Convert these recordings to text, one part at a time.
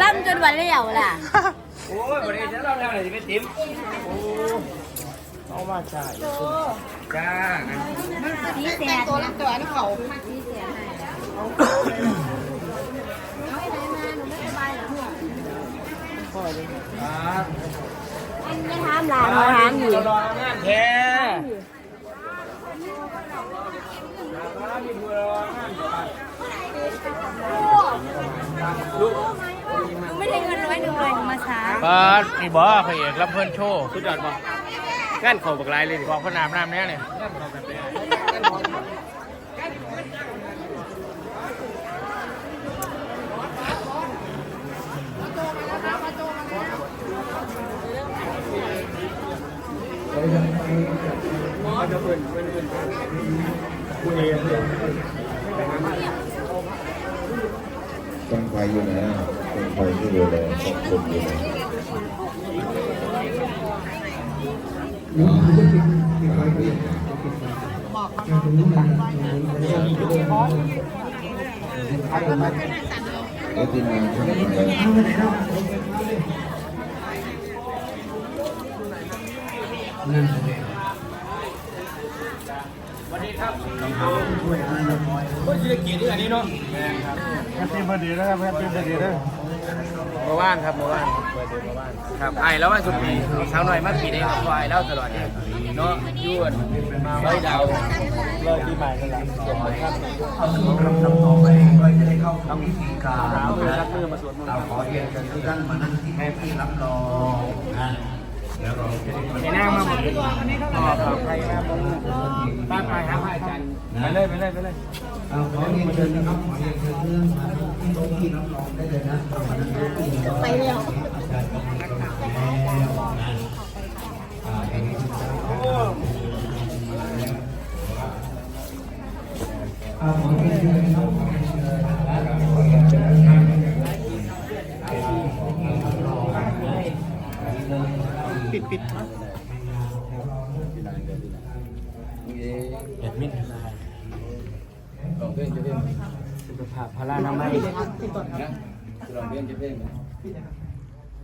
ล่ำจนวันเลี้ยวล่ะ โอ้ยวันนี้ฉันเล่าแล้วอะไรไม่ติ๋มโอ้เอามาใช่จ้านี่แสนตัวละตัวนี่เขานี่แสนให้เอาไอ้ไหนมาหนูไม่สบายเหรอครับอันนี้ถามหลานมาถามอยู่รองานแท้มีผู้รองาน ลูกหนูไม่ได้เงินร้อยหนึ่งเลยหนูมาช้าเปิดนี่บอพระเอกรับเพื่อนโชว์สุดยอดป่ะงานเขาบักลายเลยบอกพระนามน้ำเนี้ยเนี่ยงานเขาแบบนี้ต้องไฟ อยู่ไหนอะต้องไฟที่ดูแลต้องคนอยู่ไหนแล้วทีมงานช่างไฟสวัสดีครับก็จะได้กินที่อันนี้เนาะแฮปปี้เบอร์ดีนะครับแฮปปี้เบอร์ดีนะเมื่อวานครับเมื่อวานเปิดเดือนเมื่อวานครับไอ้แล้วว่าสุดปีเช้าหน่อยมาปีนี้ครับไอ้แล้วตลอดเนี่ยเนาะยวนร้อยดาวเลิกที่ใหม่กันละเอาสวดคำนำต่อไปก็จะได้เข้าทำพิธีการหามือรักมือมาสวดมนต์เราขอเรียนกันทุกท่านมานั่งที่แม่ที่รับรอง ได้ในหน้ามาหมดเลยขอ๋อครับใครหน้ามาบ้านไปครับอาจารย์ไปเลยไปเลยไปเลยเอาขอเรียนเชิญนะครับขอเรียนเชิญเรื่อง ปิดปิดนะเห็ดมิดลองเพลงจะเพลงสุขภาพพลานามัยนะลองเพลงจะเพลง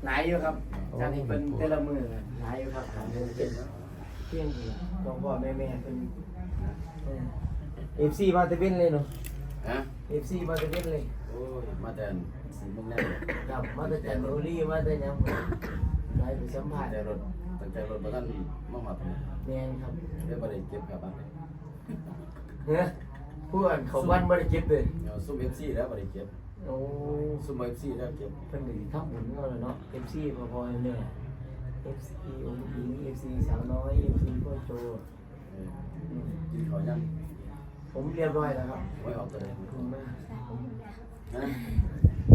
หลายอยู่ครับอาจารย์เป็นแต่ละมือหลายอยู่ครับหลายอยู่เป็นเที่ยงคืนต้องพ่อแม่แม่เป็นเอฟซีมาเตเว่นเลยเนาะฮะเอฟซีมาเตเว่นเลยโอ้ยมาแต่สีมุกแน่ครับมาแต่จันทบุรีมาแต่ยัง ได้ไปสัมผัสแต่รถตั้งใจรถมาท่านมาหอดแมนครับเรียกว่าได้เก็บครับบ้านเฮ้ยผู้อ่านเขาวันบริเก็บเลยเอาซุ่มเอฟซีแล้วบ่ได้เก็บโอ้ซุ่มเอฟซีแล้วเก็บเป็นหนึ่งทับหมุนก็เลยเนาะเอฟซีพอๆเนี่ยเอฟซีองค์หญิงเอฟซีสาวน้อยเอฟซีพ่อโจเออกินข้าวยังผมเรียบร้อยแล้วครับไว้ออกตัวเลยขอบคุณมากนะ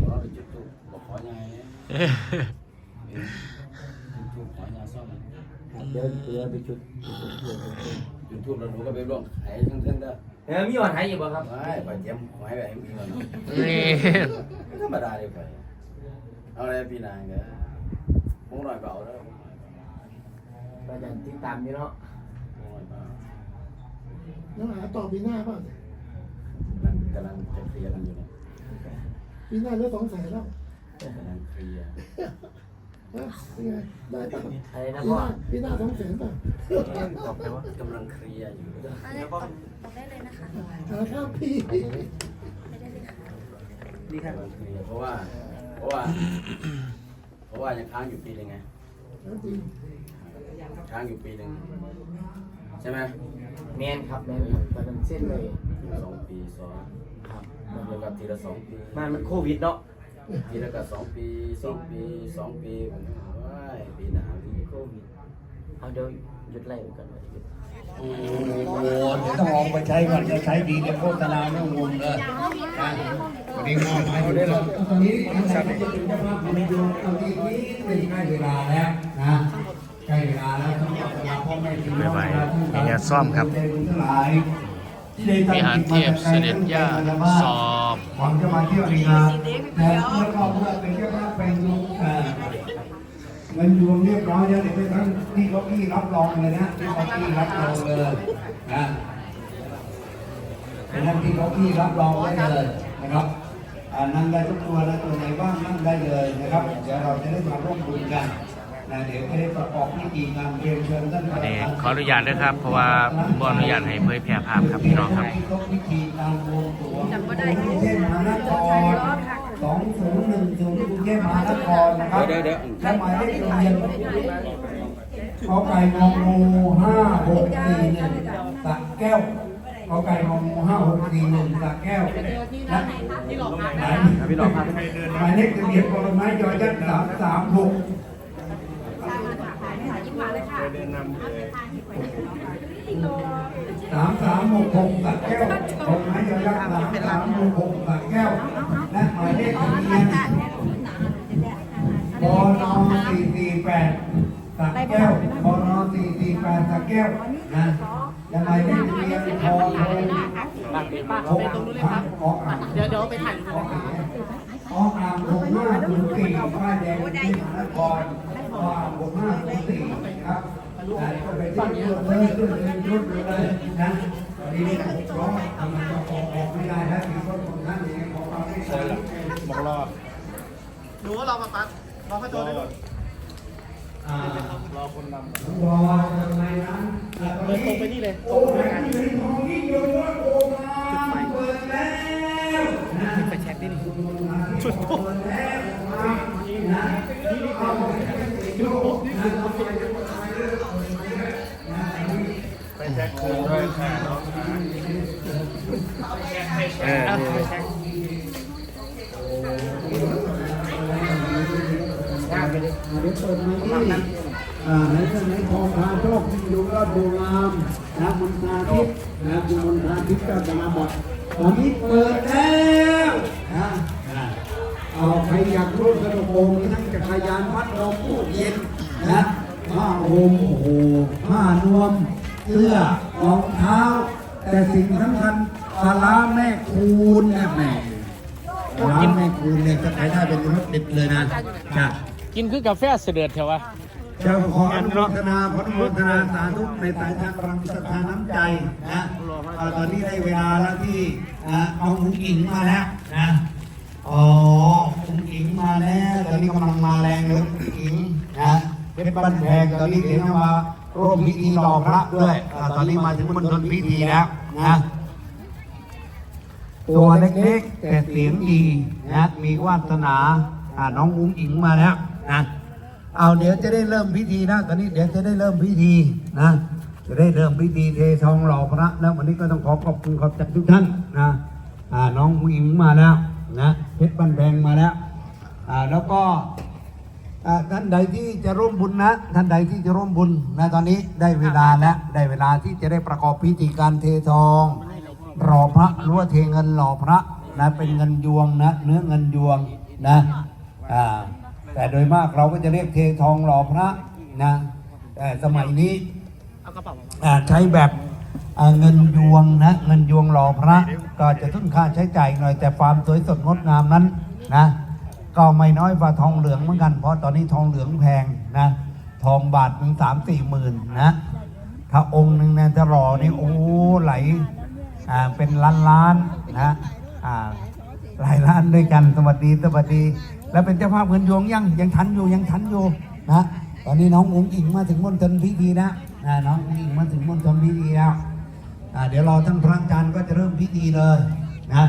ขอไปจุดทูบบอกขอยังไงเนี่ยจุดทูบขอยังไงซ่อม เดี๋ยวเดี๋ยวไปจุดจุดทูบแล้วหนูก็ไปร่วงหายทั้งเรื่องเด้อเออมีอ่อนหายอยู่ป่ะครับไม่ไปเตรียมหายไปให้มีเงินนี่ธรรมดาเลยไปเอาอะไรพี่นางเด้อพงหน่อยเบาเด้ออาจารย์ติดตามอยู่เนาะพงหน่อยเบาแล้วหาต่อปีหน้าป่ะกำลังกำลังจะเคลียร์กันอยู่เนี่ยปีหน้าเหลือสองแสนแล้วกำลังเคลียร์ นะยังไงได้ป่ะอะไรนะปีพ่หอน้าปีหน้าสองแสนป่ะตอบไปว่ากำลังเคลียร์อยู่หาข้ามปีดีครับกำลังเคลียร์เพราะว่า เพราะว่า เพราะว่ายังค้างอยู่ปีหนึงไงจริงค้างอยู่ปีหนึ่งใช่ไหมแมนครับแมนครับตอนนั้นเส้นเลยสองปีสองครับแล้วก็ทีละสองปีมันมันโควิดเนาะ ทีละก็สองปีสองปีสองปีผมว่าปีหน้าปีโควิดเอาเดี๋ยวหยุดไล่กันมาหยุดโอ้โหต้องลองไปใช้ก่อนจะใช้ดีเดี๋ยวโฆษณาไม่งงเลยวันนี้มอบให้ดูแล้วตอนนี้ทางสามจะเป็นเจ้าภาพมาดูตอนนี้นี้เป็นใกล้เวลาแล้วนะใกล้เวลาแล้วสำหรับเวลาพ่อแม่พี่น้องเวลาที่าใจบุญทั้งหลายที่ได้ตั้ง วิหารเทพเสด็จย่าสอบหวังจะมาเที่ยวในงานแต่เมื่อก็เพื่อเป็นเจ้าภาพเป็นลูกเงินรวมเรียบร้อยแล้วเดี๋ยวไปทั้งที่เก้าอี้รับรองเลยนะที่เก้าอี้รับรองเลยนะไปทั้งที่เก้าอี้รับรองไว้เลยนะครับนั่งได้ทุกตัวนะตัวไหนว่างนั่งได้เลยนะครับเดี๋ยวเราจะได้มาร่วมบุญกัน นะเดี๋ยวจะได้ประกอบพิธีงานเรียนเชิญท่านประนี่ธานขออนุญาตนะครับ เพราะว่าบออนุญาตให้เผยแพร่ภาพครับพี่น้องครับพิธีการบวงสรวงกรุงเทพมหานครสองศูนย์หนึ่งศูนย์กรุงเทพมหานครนะครับและหมายเลขทะเบียนขอไก่งองูห้าหกสี่หนึ่งสระแก้วขอไก่งองูห้าหกสี่หนึ่งสระแก้วและหมายหมายเลขทะเบียนบอไม้ยอยักษ์สามสามหก สามสามหกหกสักแก้วผมให้ยอยักษ์สามสามหกหกสักแก้วและหมายเลขทะเบียนบนสี่สี่แปดสักแก้วบนสี่สี่แปดสักแก้วนะและหมายเลขทะเบียนพอโทหกพันออกอ่างเดี๋ยวเดี๋ยวไปถ่ายออกอ่างออกอ่างหกห้าศูนย์สี่ป้ายแดงที่มหานครออกอ่างหกห้าศูนย์สี่ครับ นะก็ไปที่รถเลยรถเลยรถเลยนะตอนนี้นี่หกล้อมจะออกออกไม่ได้แล้วมีรถของท่านเองขอความไม่ใช่บอกรอหนูว่ารอมาปั๊บรอพระโจได้ด้วยรอคนนำรอทำไมนั้นแต่ตอนเดินตรงไปนี่เลยตรโอ้งไปนที่ไหนของที่โยนว่าโอมาเปิดแล้วไปแช็คที่นี่ชุดโปิดแล้วมานะเอาโยกนะ ไปแจ็ คืนด้วยค่ะน้องเออไปแช็คเดี๋ยวเปิดมาที่อ่าในสมัยทองพาโชคที่อยู่รอดดูงามนะมนทาทิพย์นะคุณมนทาทิพย์ก็จะมาบอกตอนนี้เปิดแล้วนะเอาใครอยากร่วมสนุกโอมทั้งจักรยานวัดลมผู้เย็นนะผ้าโอมโอ้โหผ้านวม เสื้อรองเท้า แต่สิ่งสำคัญปลาร้าแม่คูณเนี่ยแหม่ร้านแม่คูณเนี่ยจะขายได้เป็นรสเด็ดเลยนะจ้ะกินคือกาแฟเสด็จเถอะวะเจ้าขออนุโมทนาขออนุโมทนาสาธุในสายทางพลังศรัทธาน้ำใจนะเอ่อตอนนี้ได้เวลาแล้วที่นะเอาหุงอิงมาแล้วนะอ๋อหุงอิงมาแล้วตอนนี้กำลังมาแรงเลยหุงอิงนะเพชรบ้านแพงตอนนี้เห็นว่ามา ร่วมพิธีหล่อพระด้วยอ่าตอนนี้มาถึงมณฑลพิธีแล้วนะตัวเล็กๆแต่เสียงดีนะมีวาสนาอ่าน้องอุ้งอิงมาแล้วนะเอาเดี๋ยวจะได้เริ่มพิธีนะตอนนี้เดี๋ยวจะได้เริ่มพิธีนะจะได้เริ่มพิธีเททองหล่อพระแล้ววันนี้ก็ต้องขอขอบคุณขอบจากทุกท่านนะอ่าน้องอุ้งอิงมาแล้วนะเพชรบันแดงมาแล้วอ่าแล้วก็ ท่านใดที่จะร่วมบุญนะ ท่านใดที่จะร่วมบุญนะตอนนี้ได้เวลาแล้วได้เวลาที่จะได้ประกอบพิธีการเททองหล่อพระหรือว่าเทเงินหล่อพระนะเป็นเงินยวงนะ เนื้อเงินยวงนะอ่าแต่โดยมากเราก็จะเรียกเททองหล่อพระนะแต่สมัยนี้ใช้แบบเงินยวงนะเงินยวงหล่อพระ ก็จะทุ่นค่าใช้จ่ายหน่อยแต่ความสวยสดงดงามนั้นนะ ก็ไม่น้อยกว่าทองเหลืองเหมือนกัน เพราะตอนนี้ทองเหลืองแพงนะ ทองบาทหนึ่งสามสี่หมื่นนะ ถ้าองค์หนึ่งเนี่ยจะหล่อนี่โอ้ไหลอ่าเป็นล้านล้านนะอ่าหลายล้านด้วยกันสวัสดีสวัสดี แล้วเป็นเจ้าภาพเงินยวงยังยังทันอยู่ยังทันอยู่นะตอนนี้น้องอุ๋งอิงมาถึงมณฑลพิธีนะอ่าน้องอุ๋งอิงมาถึงมณฑลพิธีแล้วอ่าเดี๋ยวเราทั้งพระอาจารย์ก็จะเริ่มพิธีเลยนะ